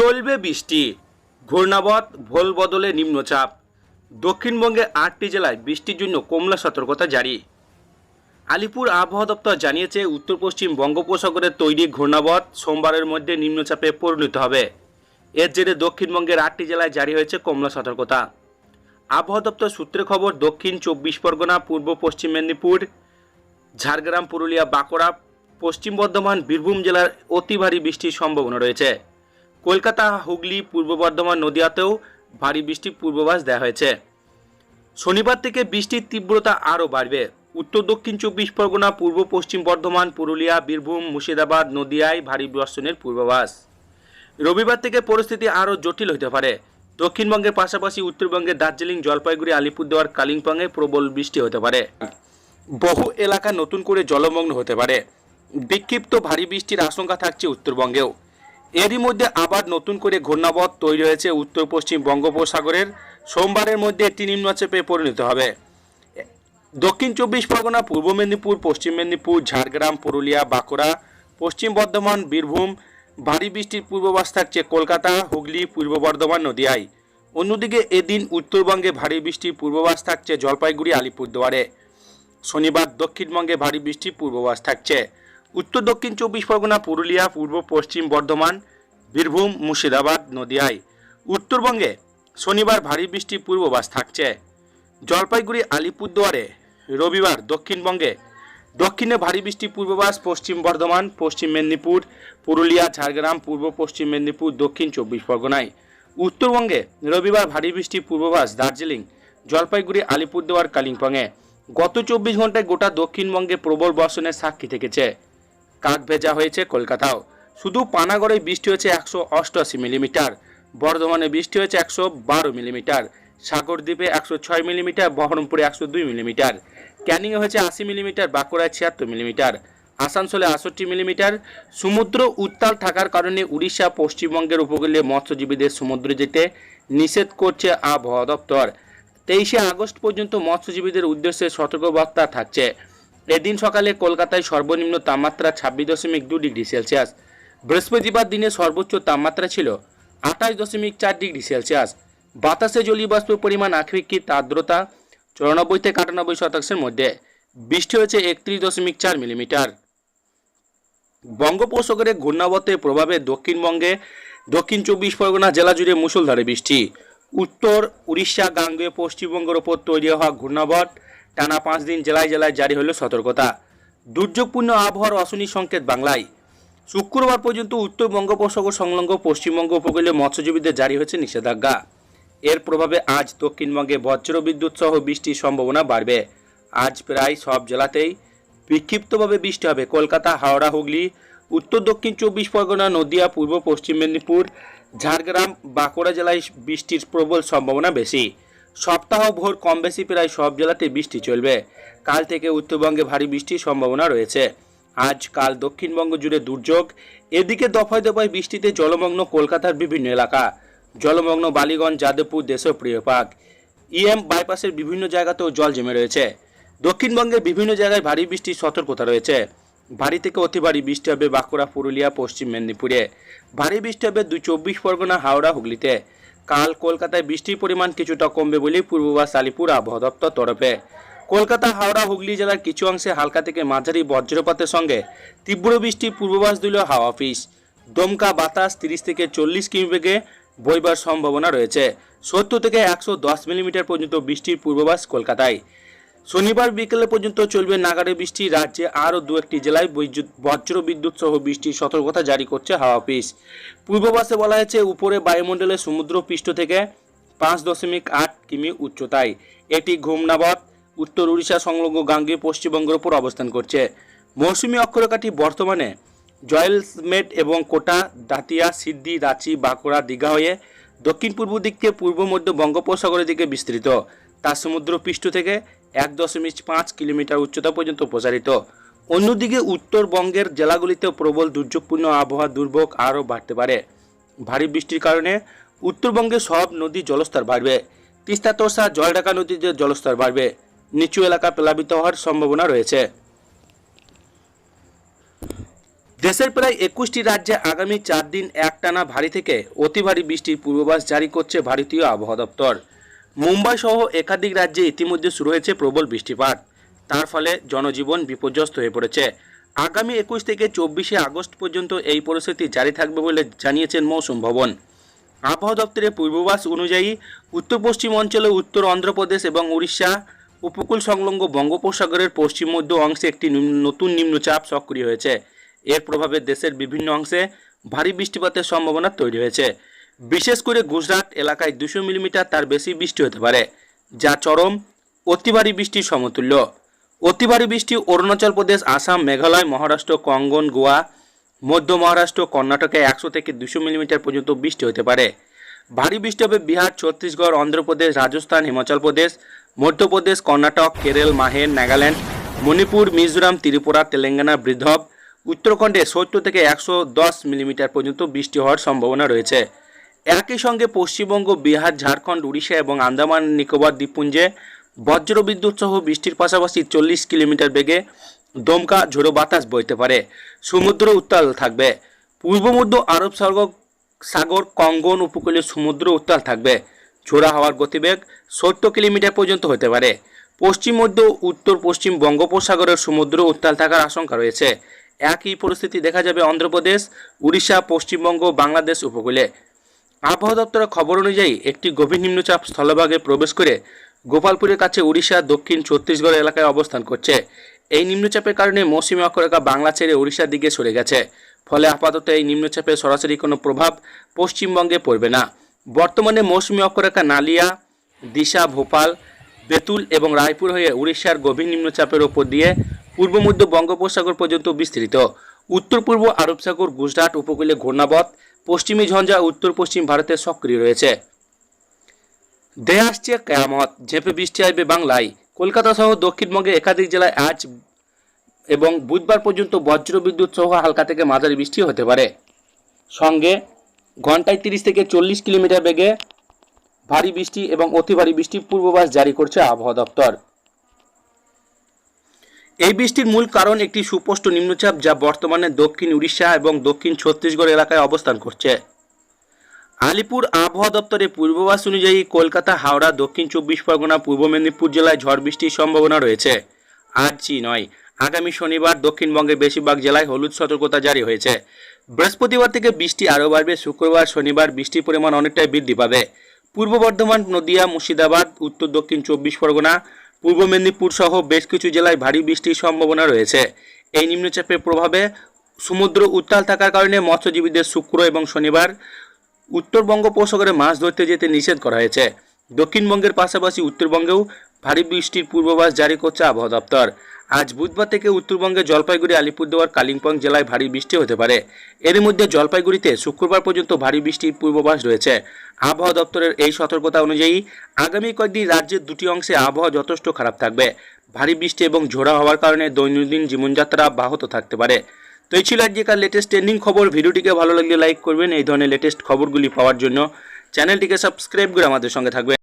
চলবে বৃষ্টি। ঘূর্ণাবত, ভোল বদলে নিম্নচাপ। দক্ষিণবঙ্গে আটটি জেলায় বৃষ্টির জন্য কমলা সতর্কতা জারি। আলিপুর আবহাওয়া দপ্তর জানিয়েছে উত্তর পশ্চিম বঙ্গোপসাগরের তৈরি ঘূর্ণাবত সোমবারের মধ্যে নিম্নচাপে পরিণত হবে। এর জেরে দক্ষিণবঙ্গের আটটি জেলায় জারি হয়েছে কমলা সতর্কতা। আবহাওয়া দপ্তর সূত্রে খবর, দক্ষিণ চব্বিশ পরগনা, পূর্ব পশ্চিম মেদিনীপুর, ঝাড়গ্রাম, পুরুলিয়া, বাঁকুড়া, পশ্চিম বর্ধমান, বীরভূম জেলার অতি ভারী বৃষ্টির সম্ভাবনা রয়েছে। কলকাতা, হুগলি, পূর্ব বর্ধমান নদিয়াতেও ভারী বৃষ্টির পূর্বাভাস দেওয়া হয়েছে। শনিবার থেকে বৃষ্টির তীব্রতা আরও বাড়বে। উত্তর, দক্ষিণ চব্বিশ পরগনা, পূর্ব, পশ্চিম বর্ধমান, পুরুলিয়া, বীরভূম, মুর্শিদাবাদ, নদিয়ায় ভারী বর্ষণের পূর্বাভাস। রবিবার থেকে পরিস্থিতি আরও জটিল হতে পারে। দক্ষিণবঙ্গের পাশাপাশি উত্তরবঙ্গের দার্জিলিং, জলপাইগুড়ি, আলিপুরদুয়ার, কালিম্পংয়ে প্রবল বৃষ্টি হতে পারে। বহু এলাকা নতুন করে জলমগ্ন হতে পারে। বিক্ষিপ্ত ভারী বৃষ্টির আশঙ্কা থাকছে উত্তরবঙ্গেও। এরই মধ্যে আবার নতুন করে ঘূর্ণাবত তৈরি হয়েছে উত্তর পশ্চিম বঙ্গোপসাগরের। সোমবারের মধ্যে একটি নিম্নচাপে পরিণত হবে। দক্ষিণ চব্বিশ পরগনা, পূর্ব মেদিনীপুর, পশ্চিম মেদিনীপুর, ঝাড়গ্রাম, পুরুলিয়া, বাঁকুড়া, পশ্চিম বর্ধমান, বীরভূম, ভারী বৃষ্টির পূর্বাভাস থাকছে কলকাতা, হুগলি, পূর্ব বর্ধমান, নদিয়ায়। অন্যদিকে এদিন উত্তরবঙ্গে ভারী বৃষ্টির পূর্বাভাস থাকছে জলপাইগুড়ি, আলিপুরদুয়ারে। শনিবার দক্ষিণবঙ্গে ভারী বৃষ্টির পূর্বাভাস থাকছে উত্তর দক্ষিণ চব্বিশ পরগনা, পুরুলিয়া, পূর্ব পশ্চিম বর্ধমান, বীরভূম, মুর্শিদাবাদ, নদিয়ায়। উত্তরবঙ্গে শনিবার ভারী বৃষ্টির পূর্বাভাস থাকছে। জলপাইগুড়ি, আলিপুরদুয়ারে রবিবার দক্ষিণবঙ্গে দক্ষিণে ভারী বৃষ্টির পূর্বাভাস, পশ্চিম বর্ধমান, পশ্চিম মেদিনীপুর, পুরুলিয়া, ঝাড়গ্রাম, পূর্ব পশ্চিম মেদিনীপুর, দক্ষিণ চব্বিশ পরগনায়। উত্তরবঙ্গে রবিবার ভারী বৃষ্টির পূর্বাভাস, দার্জিলিং, জলপাইগুড়ি, আলিপুরদুয়ার, কালিম্পংয়ে। গত চব্বিশ ঘন্টায় গোটা দক্ষিণবঙ্গে প্রবল বর্ষণের সাক্ষী থেকেছে। কাক ভেজা হয়েছে কলকাতাও। শুধু পানাগড়ে বৃষ্টি হয়েছে একশো অষ্টআশি মিলিমিটার, বর্ধমানে বৃষ্টি হয়েছে একশো বারো মিলিমিটার, সাগরদ্বীপে একশো ছয় মিলিমিটার, বহরমপুরে একশো দুই মিলিমিটার, ক্যানিংয়ে হয়েছে আশি মিলিমিটার, বাঁকুড়ায় ছিয়াত্তর মিলিমিটার, আসানসোলে আষট্টি মিলিমিটার। সমুদ্র উত্তাল থাকার কারণে উড়িষ্যা পশ্চিমবঙ্গের উপকূলে মৎস্যজীবীদের সমুদ্রে যেতে নিষেধ করছে আবহাওয়া দপ্তর। তেইশে আগস্ট পর্যন্ত মৎস্যজীবীদের উদ্দেশ্যে সতর্কবার্তা থাকছে। এদিন সকালে কলকাতায় সর্বনিম্ন তাপমাত্রা ছাব্বিশ দশমিক দু ডিগ্রি সেলসিয়াস। বৃহস্পতিবার দিনে সর্বোচ্চ তাপমাত্রা ছিল আঠাশ দশমিক চার ডিগ্রি সেলসিয়াস। বাতাসে জলীয় বাষ্পের পরিমাণ আপেক্ষিক আর্দ্রতা চুরানব্বই থেকে আটানব্বই শতাংশের মধ্যে। বৃষ্টি হয়েছে একত্রিশ দশমিক চার মিলিমিটার। বঙ্গোপসাগরে ঘূর্ণাবতের প্রভাবে দক্ষিণবঙ্গে দক্ষিণ চব্বিশ পরগনা জেলা জুড়ে মুসলধারে বৃষ্টি। উত্তর উড়িষ্যা, গাঙ্গেয়, পশ্চিমবঙ্গের ওপর তৈরি হওয়া ঘূর্ণাবত টানা পাঁচ দিন জেলায় জেলায় জারি হলো সতর্কতা। দুর্যোগপূর্ণ আবহাওয়ার অশনি সংকেত বাংলায়। শুক্রবার পর্যন্ত উত্তর বঙ্গোপসাগর সংলগ্ন পশ্চিমবঙ্গ উপকূলে মৎস্যজীবীদের জারি হয়েছে নিষেধাজ্ঞা। এর প্রভাবে আজ দক্ষিণবঙ্গে বজ্র বিদ্যুৎ সহ বৃষ্টির সম্ভাবনা বাড়বে। আজ প্রায় সব জেলাতেই বিক্ষিপ্তভাবে বৃষ্টি হবে। কলকাতা, হাওড়া, হুগলি, উত্তর দক্ষিণ চব্বিশ পরগনা, নদিয়া, পূর্ব পশ্চিম মেদিনীপুর, ঝাড়গ্রাম, বাঁকুড়া জেলায় বৃষ্টির প্রবল সম্ভাবনা বেশি। সপ্তাহ ভোর কম বেশি প্রায় সব জেলাতে বৃষ্টি চলবে। কাল থেকে উত্তরবঙ্গে ভারী বৃষ্টির সম্ভাবনা রয়েছে। আজ কাল দক্ষিণবঙ্গ জুড়ে দুর্যোগ, এদিকে দফায় দফায় বৃষ্টিতে জলমগ্ন কলকাতার বিভিন্ন এলাকা। জলমগ্ন বালিগঞ্জ, যাদবপুর দেশপ্রিয় পার্ক ইএম বাইপাসের বিভিন্ন জায়গাতেও জল জমে রয়েছে। দক্ষিণবঙ্গের বিভিন্ন জায়গায় ভারী বৃষ্টির সতর্কতা রয়েছে। ভারী থেকে অতি ভারী বৃষ্টি হবে বাঁকুড়া, পুরুলিয়া, পশ্চিম মেদিনীপুরে। ভারী বৃষ্টি হবে দুই চব্বিশ পরগনা, হাওড়া, হুগলিতে। কাল কলকাতায় বৃষ্টির পরিমাণ কিছুটা কমবে বলে পূর্বাভাস আলিপুর আবহাওয়া দপ্তর তরফে। কলকাতা, হাওড়া, হুগলি জেলার কিছু অংশে হালকা থেকে মাঝারি বজ্রপাতের সঙ্গে তীব্র বৃষ্টির পূর্বাভাস দিল হাওয়া অফিস। দমকা বাতাস তিরিশ থেকে চল্লিশ কিমি বেগে বইবার সম্ভাবনা রয়েছে। সত্তর থেকে একশো দশ মিলিমিটার পর্যন্ত বৃষ্টির পূর্বাভাস কলকাতায়। শনিবার বিকেলে পর্যন্ত চলবে নাগারে বৃষ্টি। রাজ্যে আরও দু একটি জেলায় বৈদ্যুৎ বজ্র বিদ্যুৎ সহ বৃষ্টির সতর্কতা জারি করছে হাওয়া অফিস। পূর্বাভাসে বলা হয়েছে, উপরে বায়ুমণ্ডলে সমুদ্র পৃষ্ঠ থেকে পাঁচ দশমিক আট কিমি উচ্চতায়। এটি ঘুমনাবত উত্তর উড়িষ্যা সংলগ্ন গাঙ্গেয় পশ্চিমবঙ্গের উপর অবস্থান করছে। মৌসুমী অক্ষরেখাটি বর্তমানে জয়েলসমেট এবং কোটা, দাতিয়া, সিদ্ধি, রাঁচি, বাঁকুড়া, দীঘা হয়ে দক্ষিণ পূর্ব দিককে পূর্ব মধ্য বঙ্গোপসাগরের দিকে বিস্তৃত। তা সমুদ্র পৃষ্ঠ থেকে এক দশমিক পাঁচ কিলোমিটার উচ্চতা পর্যন্ত প্রসারিত। অন্যদিকে উত্তরবঙ্গের জেলাগুলিতেও প্রবল দুর্যোগপূর্ণ আবহাওয়া দুর্ভোগ আরও বাড়তে পারে। ভারী বৃষ্টির কারণে উত্তরবঙ্গে সব নদী জলস্তর বাড়বে। তিস্তা তোষা জলঢাকা নদীতে জলস্তর বাড়বে। নিচু এলাকা প্লাবিত হওয়ার সম্ভাবনা রয়েছে। দেশের প্রায় একুশটি রাজ্যে আগামী চার দিন একটানা ভারী থেকে অতি ভারী বৃষ্টির পূর্বাভাস জারি করছে ভারতীয় আবহাওয়া দপ্তর। মুম্বাই সহ একাধিক রাজ্যে ইতিমধ্যে শুরু হয়েছে প্রবল বৃষ্টিপাত। তার ফলে জনজীবন বিপর্যস্ত হয়ে পড়েছে। আগামী একুশ থেকে চব্বিশে আগস্ট পর্যন্ত এই পরিস্থিতি জারি থাকবে বলে জানিয়েছেন মৌসুম ভবন। আবহাওয়া দপ্তরের পূর্বাভাস অনুযায়ী উত্তর পশ্চিম অঞ্চলে উত্তর অন্ধ্রপ্রদেশ এবং উড়িষ্যা উপকূল সংলগ্ন বঙ্গোপসাগরের পশ্চিম মধ্য অংশে একটি নতুন নিম্নচাপ সক্রিয় হয়েছে। এর প্রভাবে দেশের বিভিন্ন অংশে ভারী বৃষ্টিপাতের সম্ভাবনা তৈরি হয়েছে। বিশেষ করে গুজরাট এলাকায় দুশো মিলিমিটার তার বেশি বৃষ্টি হতে পারে, যা চরম অতি ভারী বৃষ্টির সমতুল্য। অতি ভারী বৃষ্টি অরুণাচল প্রদেশ, আসাম, মেঘালয়, মহারাষ্ট্র, কঙ্গন, গোয়া, মধ্য মহারাষ্ট্র, কর্ণাটকে একশো থেকে দুশো মিলিমিটার পর্যন্ত বৃষ্টি হতে পারে। ভারী বৃষ্টি হবে বিহার, ছত্তিশগড়, অন্ধ্রপ্রদেশ, রাজস্থান, হিমাচল প্রদেশ মধ্যপ্রদেশ কর্ণাটক, কেরল, মাহের, নাগাল্যান্ড, মণিপুর, মিজোরাম, ত্রিপুরা, তেলেঙ্গানা, বৃদ্ধব, উত্তরাখণ্ডে সত্তর থেকে একশো দশ মিলিমিটার পর্যন্ত বৃষ্টি হওয়ার সম্ভাবনা রয়েছে। একই সঙ্গে পশ্চিমবঙ্গ, বিহার, ঝাড়খণ্ড, উড়িষ্যা এবং আন্দামান, নিকোবর দ্বীপপুঞ্জে বজ্রবিদ্যুৎ সহ বৃষ্টির পাশাপাশি চল্লিশ কিলোমিটার বেগে দমকা ঝোড়ো বাতাস বইতে পারে। সমুদ্র উত্তাল থাকবে। পূর্ব মধ্য আরব সাগর সাগর, কঙ্গন উপকূলে সমুদ্র উত্তাল থাকবে। ঝোড়া হওয়ার গতিবেগ সত্তর কিলোমিটার পর্যন্ত হতে পারে। পশ্চিম মধ্য, উত্তর পশ্চিম বঙ্গোপসাগরের সমুদ্র উত্তাল থাকার আশঙ্কা রয়েছে। একই পরিস্থিতি দেখা যাবে অন্ধ্রপ্রদেশ, উড়িষ্যা, পশ্চিমবঙ্গ, বাংলাদেশ উপকূলে। আবহাওয়া দপ্তরের খবর অনুযায়ী একটি গভীর নিম্নচাপ স্থলভাগে প্রবেশ করে গোপালপুরের কাছে উড়িষ্যা, দক্ষিণ ছত্তিশগড় এলাকায় অবস্থান করছে। এই নিম্নচাপের কারণে মৌসুমী অক্ষরেখা বাংলা ছেড়ে উড়িষ্যার দিকে সরে গেছে। ফলে আপাতত এই নিম্নচাপের সরাসরি কোনো প্রভাব পশ্চিমবঙ্গে পড়বে না। বর্তমানে মৌসুমী অক্ষরেখা নালিয়া, দিশা, ভোপাল, বেতুল এবং রায়পুর হয়ে উড়িষ্যার গভীর নিম্নচাপের ওপর দিয়ে পূর্ব মধ্য বঙ্গোপসাগর পর্যন্ত বিস্তৃত। উত্তর পূর্ব আরব সাগর, গুজরাট উপকূলে ঘূর্ণাবত, পশ্চিমী ঝঞ্ঝা উত্তর পশ্চিম ভারতে সক্রিয় রয়েছে। দেহে আসছে কেয়ামত, ঝেঁপে বৃষ্টি আসবে বাংলায়। কলকাতা সহ দক্ষিণবঙ্গে একাধিক জেলায় আজ এবং বুধবার পর্যন্ত বজ্রবিদ্যুৎ সহ হালকা থেকে মাঝারি বৃষ্টি হতে পারে। সঙ্গে ঘন্টায় তিরিশ থেকে চল্লিশ কিলোমিটার বেগে ভারী বৃষ্টি এবং অতি ভারী বৃষ্টির পূর্বাভাস জারি করছে আবহাওয়া দপ্তর। এই বৃষ্টির মূল কারণ একটি সুস্পষ্ট নিম্নচাপ যা বর্তমানে দক্ষিণ উড়িষ্যা এবং দক্ষিণ ছত্তিশগড় এলাকায় অবস্থান করছে। আলিপুর আবহাওয়া দপ্তরের পূর্বাভাস অনুযায়ী কলকাতা, হাওড়া, দক্ষিণ চব্বিশ পরগনা, পূর্ব মেদিনীপুর জেলায় ঝড় বৃষ্টির সম্ভাবনা রয়েছে। আজই নয়, আগামী শনিবার দক্ষিণবঙ্গের বেশিরভাগ জেলায় হলুদ সতর্কতা জারি হয়েছে। বৃহস্পতিবার থেকে বৃষ্টি আরও বাড়বে, শুক্রবার, শনিবার বৃষ্টির পরিমাণ অনেকটাই বৃদ্ধি পাবে। পূর্ব বর্ধমান, নদিয়া, মুর্শিদাবাদ, উত্তর দক্ষিণ চব্বিশ পরগনা পূর্ব মেদিনীপুর সহ বেশ কিছু জেলায় ভারী বৃষ্টির সম্ভাবনা রয়েছে। এই নিম্নচাপের প্রভাবে সমুদ্র উত্তাল থাকার কারণে মৎস্যজীবীদের শুক্র এবং শনিবার উত্তরবঙ্গ বঙ্গোপসাগরে মাছ ধরতে যেতে নিষেধ করা হয়েছে। দক্ষিণবঙ্গের পাশাপাশি উত্তরবঙ্গেও ভারী বৃষ্টির পূর্বাভাস জারি করছে আবহাওয়া দপ্তর। আজ বুধবার থেকে উত্তরবঙ্গে জলপাইগুড়ি, আলিপুরদুয়ার, কালিম্পং জেলায় ভারী বৃষ্টি হতে পারে। এর মধ্যে জলপাইগুড়িতে শুক্রবার পর্যন্ত ভারী বৃষ্টির পূর্বাভাস রয়েছে। আবহাওয়া দপ্তরের এই সতর্কতা অনুযায়ী আগামী কয়েকদিন রাজ্যের দুটি অংশে আবহাওয়া যথেষ্ট খারাপ থাকবে। ভারী বৃষ্টি এবং ঝোড়া হওয়ার কারণে দৈনন্দিন জীবনযাত্রা ব্যাহত থাকতে পারে। তো এই ছিল আজকেকার লেটেস্ট ট্রেন্ডিং খবর। ভিডিওটিকে ভালো লাগলে লাইক করবেন। এই ধরনের লেটেস্ট খবরগুলি পাওয়ার জন্য চ্যানেলটিকে সাবস্ক্রাইব করে আমাদের সঙ্গে থাকবেন।